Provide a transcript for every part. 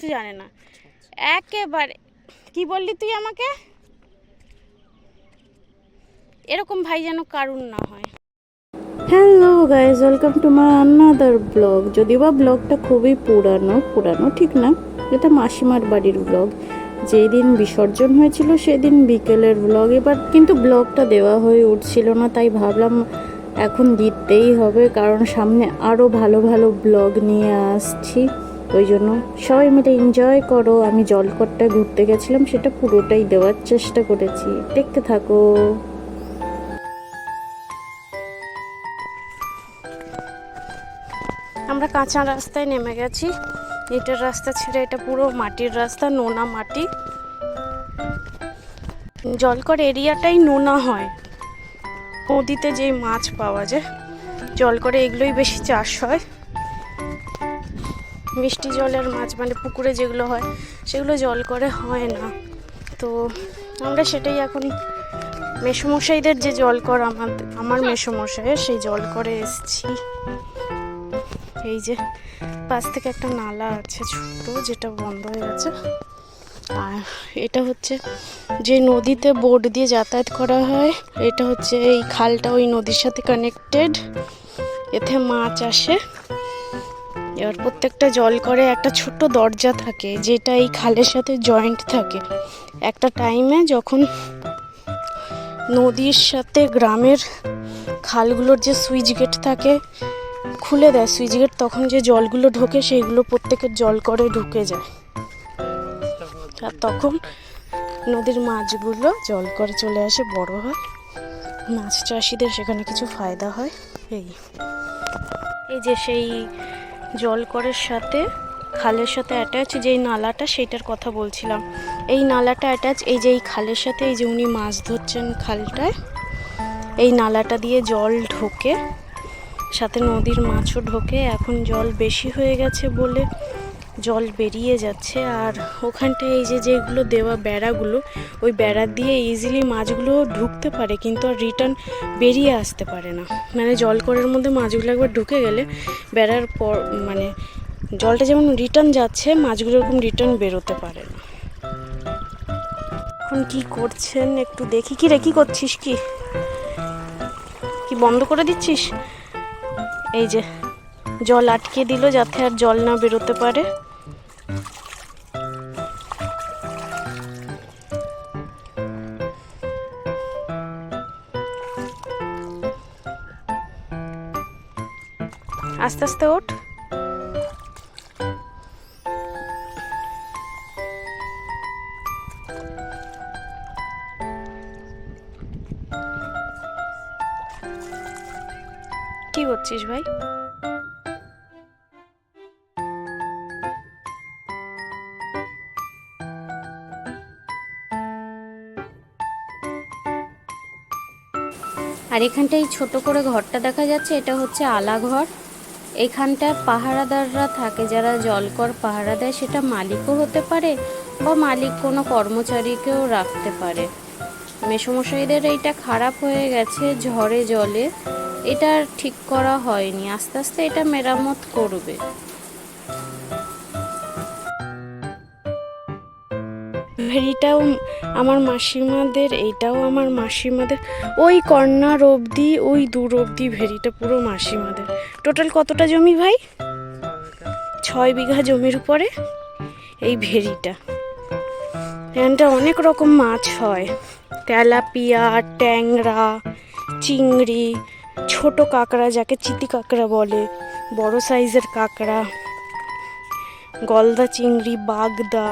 কিচ্ছু জানে না। একেবারে, কি বললি তুই আমাকে? এরকম ভাই যেন কারুর না হয়। Hello guys welcome to my another blog যদিও বা ব্লগটা খুবই পুরানো পুরানো ঠিক না, এটা মাসিমার বাড়ির ব্লগ যেই দিন বিসর্জন হয়েছিল সেদিন বিকেলের ব্লগ এবার কিন্তু ব্লগটা দেওয়া হয়ে উঠছিল না, তাই ভাবলাম এখন দিতেই হবে, কারণ সামনে আরও ভালো ভালো ব্লগ নিয়ে আসছি। ওই জন্য সবাই মিলে এনজয় করো। আমি জলকট্টায় ঘুরতে গেছিলাম, সেটা পুরোটাই দেওয়ার চেষ্টা করেছি। দেখতে থাকো। আমরা কাঁচা রাস্তায় নেমে গেছি। এটার রাস্তা ছেড়ে এটা পুরো মাটির রাস্তা, নোনা মাটি। জলকর এরিয়াটাই নোনা হয়। নদীতে যেই মাছ পাওয়া যায় জলকরে এগুলোই বেশি চাষ হয়। মিষ্টি জলের মাছ মানে পুকুরে যেগুলো হয়, সেগুলো জল করে হয় না। তো আমরা সেটাই এখন মেসমশাইদের যে জল কর, আমার আমার মেসমশাইয়ের সেই জল করে এসছি। এই যে পাশ থেকে একটা নালা আছে ছোট যেটা বন্ধ হয়ে গেছে। আর এটা হচ্ছে যে নদীতে বোট দিয়ে যাতায়াত করা হয়। এটা হচ্ছে এই খালটা ওই নদীর সাথে কানেক্টেড এতে মাছ আসে। এবার প্রত্যেকটা জল করে একটা ছোট্ট দরজা থাকে, যেটা এই খালের সাথে জয়েন্ট থাকে। একটা টাইমে যখন নদীর সাথে গ্রামের খালগুলোর যে সুইচ গেট থাকে, খুলে দেয় সুইচ গেট তখন যে জলগুলো ঢোকে সেইগুলো প্রত্যেকের জল করে ঢুকে যায়। আর তখন নদীর মাছগুলো জল করে চলে আসে, বড় হয়। মাছ চাষিদের সেখানে কিছু ফায়দা হয়। এই। এই যে সেই জল করের সাথে খালের সাথে অ্যাটাচ যেই নালাটা, সেইটার কথা বলছিলাম। এই নালাটা অ্যাটাচ এই যে এই খালের সাথে, এই যে উনি মাছ ধরছেন খালটায়, এই নালাটা দিয়ে জল ঢোকে, সাথে নদীর মাছও ঢোকে। এখন জল বেশি হয়ে গেছে বলে জল বেরিয়ে যাচ্ছে আর ওখানটায় এই যে যেগুলো দেওয়া বেড়াগুলো, ওই বেড়া দিয়ে ইজিলি মাছগুলো ঢুকতে পারে কিন্তু আর রিটার্ন বেরিয়ে আসতে পারে না। মানে জল জলকরের মধ্যে মাছগুলো একবার ঢুকে গেলে বেড়ার পর মানে জলটা যেমন রিটার্ন যাচ্ছে, মাছগুলো এরকম রিটার্ন বেরোতে পারে না। এখন কি করছেন? একটু দেখি। কি রে, কি করছিস কি? কি বন্ধ করে দিচ্ছিস? এই যে জল আটকে দিল যাতে আর জল না বেরোতে পারে। আস্তে আস্তে ওঠ। কি করছিস ভাই? আর এখানটায় ছোট করে ঘরটা দেখা যাচ্ছে, এটা হচ্ছে আলা ঘর এখানটায় পাহারাদাররা থাকে, যারা জলকর পাহারা দেয়, সেটা মালিকও হতে পারে বা মালিক কোনো কর্মচারীকেও রাখতে পারে। মেসমশাইদের এইটা খারাপ হয়ে গেছে ঝড়ে জলে। এটা ঠিক করা হয়নি। আস্তে আস্তে এটা মেরামত করবে। ভেরিটাও আমার মাসিমাদের এইটাও আমার মাসিমাদের। ওই কর্নার অবধি, ওই দূর অবধি ভেরিটা পুরো মাসিমাদের। টোটাল কতটা জমি ভাই? ছয় বিঘা জমির উপরে এই ভেরিটা এখানটা অনেক রকম মাছ হয়। তেলাপিয়া, ট্যাংরা, চিংড়ি, ছোট কাঁকড়া যাকে চিতি কাঁকড়া বলে, বড় সাইজের কাঁকড়া, গলদা চিংড়ি, বাগদা।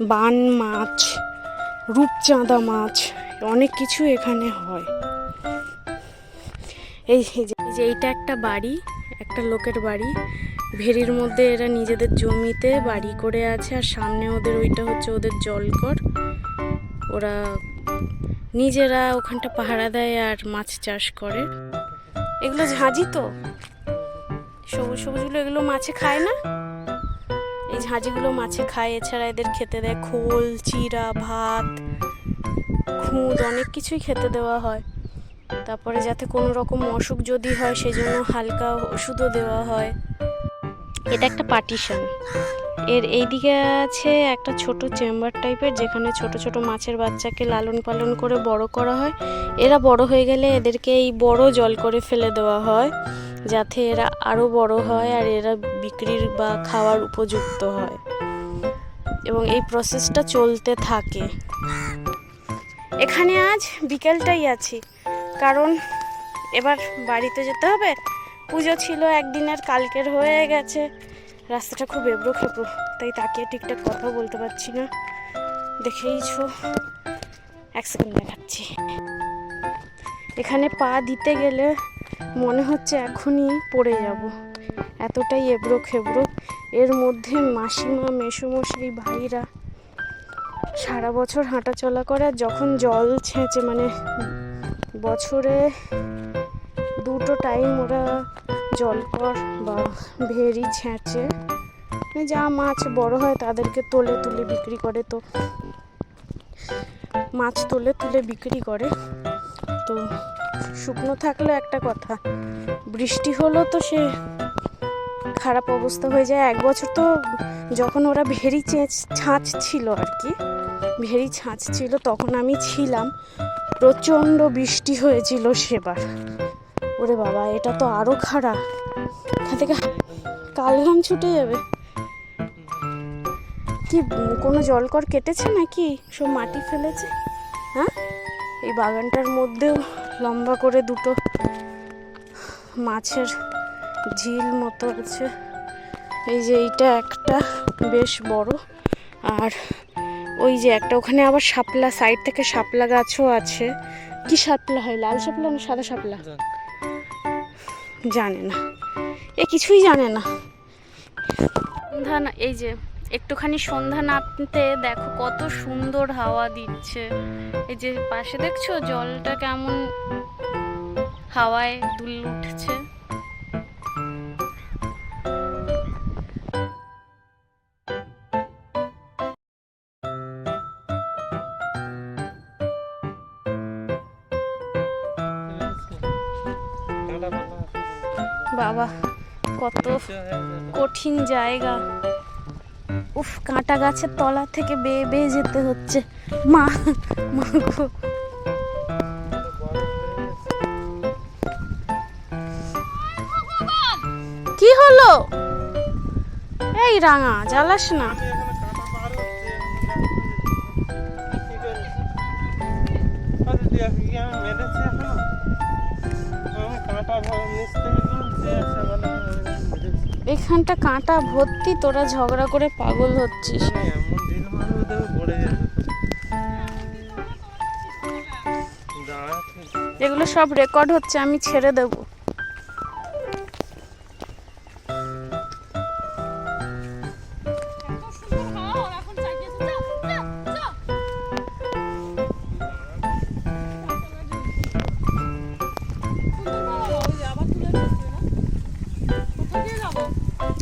বান মাছ, রূপচাঁদা মাছ, অনেক কিছু এখানে হয়। এই যে এই যে এইটা একটা বাড়ি, একটা লোকের বাড়ি। ভেরির মধ্যে এরা নিজেদের জমিতে বাড়ি করে আছে, আর সামনে ওদের ওইটা হচ্ছে ওদের জলকর ওরা নিজেরা ওখানটা পাহারা দেয় আর মাছ চাষ করে। এগুলো ঝাঁঝি তো? সবুজ সবুজগুলো এগুলো মাছে খায় না? এই ঝাঁঝিগুলো মাছে খায়, এছাড়া এদের খেতে দেয় খোল, চিরা, ভাত, খুদ, অনেক কিছুই খেতে দেওয়া হয়। তারপরে যাতে কোনো রকম অসুখ যদি হয়, সেজন্য হালকা ওষুধও দেওয়া হয়। এটা একটা পার্টিশন। এর এইদিকে আছে একটা ছোট চেম্বার টাইপের, যেখানে ছোট ছোট মাছের বাচ্চাকে লালন পালন করে বড় করা হয়। এরা বড় হয়ে গেলে এদেরকে এই বড় জল করে ফেলে দেওয়া হয়। যাতে এরা আরও বড় হয় আর এরা বিক্রির বা খাওয়ার উপযুক্ত হয়। এবং এই প্রসেসটা চলতে থাকে। এখানে আজ বিকেলটাই আছি। কারণ এবার বাড়িতে যেতে হবে। পুজো ছিল একদিনের, কালকের হয়ে গেছে। রাস্তাটা খুব এবড়ো খেবড়ো তাই তাকে ঠিকঠাক কথা বলতে পারছি না। দেখেইছো, এক সেকেন্ড দেখাচ্ছি। এখানে পা দিতে গেলে মনে হচ্ছে এখনই পড়ে যাব। এতটাই এবড়ো খেবড়ো। এর মধ্যে মাসিমা, মেসোমশাই, ভাইরা সারা বছর হাঁটা চলা করে আর যখন জল ছেঁচে মানে বছরে দুটো টাইম ওরা জলকর বা ভেরি ছেঁচে। যা মাছ বড় হয় তাদেরকে তোলে তুলে বিক্রি করে তো। মাছ তোলে তুলে বিক্রি করে। তো শুকনো থাকলে একটা কথা। বৃষ্টি হলো তো সে খারাপ অবস্থা হয়ে যায়। এক বছর তো যখন ওরা ভেরি চেঁচ, ছাঁচ ছিল আর কি, ভেরি ছাঁচ ছিল, তখন আমি ছিলাম। প্রচণ্ড বৃষ্টি হয়েছিল সেবার। ওরে বাবা, এটা তো আরও খারাপ। এখান থেকে কালঘাম ছুটে যাবে। কি, কোনো জলকর কেটেছে নাকি? সব মাটি ফেলেছে? হ্যাঁ? এই বাগানটার মধ্যেও লম্বা করে দুটো মাছের ঝিল মতো আছে। এই যে এইটা একটা বেশ বড়। আর ওই যে একটা, ওখানে আবার শাপলা, সাইড থেকে শাপলা গাছও আছে। কি শাপলা হয়, লাল শাপলা না সাদা শাপলা? জানে না। এ কিছুই জানে না। না এই যে একটুখানি সন্ধ্যা নামতে দেখো কত সুন্দর হাওয়া দিচ্ছে। এই যে পাশে দেখছ জলটা কেমন হাওয়ায় দুল উঠছে। বাবা, কত কঠিন জায়গা। উফ, কাঁটা গাছের তলা থেকে বেয়ে বেয়ে যেতে হচ্ছে। মা মা কি হলো? এই রাঙা, জ্বালাস না। এখানটা কাঁটা ভর্তি, তোরা ঝগড়া করে পাগল হচ্ছিস। এগুলো সব রেকর্ড হচ্ছে, আমি ছেড়ে দেব।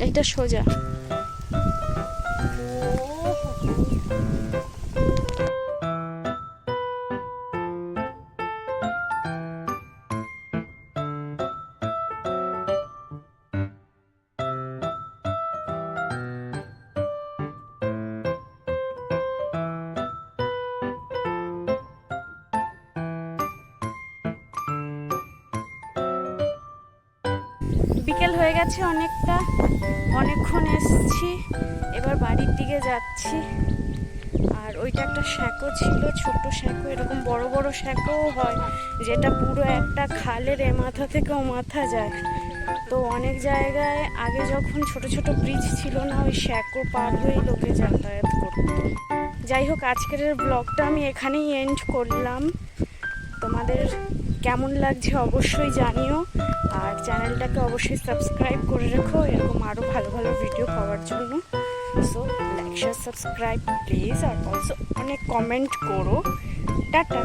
এটা সোজা। বিকেল হয়ে গেছে অনেকটা। অনেকক্ষণ এসছি। এবার বাড়ির দিকে যাচ্ছি। আর ওইটা একটা শ্যাকো ছিল ছোট শ্যাকো, এরকম বড় বড় শ্যাকোও হয়, যেটা পুরো একটা খালের এ মাথা থেকে ও মাথা যায়। তো অনেক জায়গায় আগে যখন ছোট ছোট ব্রিজ ছিল না, ওই শ্যাকো পার হয়েই লোকে যাতায়াত করতো। যাই হোক, আজকের ব্লগটা আমি এখানেই এন্ড করলাম। তোমাদের কেমন লাগছে অবশ্যই জানিও। আর চ্যানেলটাকে অবশ্যই সাবস্ক্রাইব করে রেখো, এরকম আরও ভালো ভালো ভিডিও পাওয়ার জন্য। So like share subscribe please R also অনেক কমেন্ট করো। টাটা।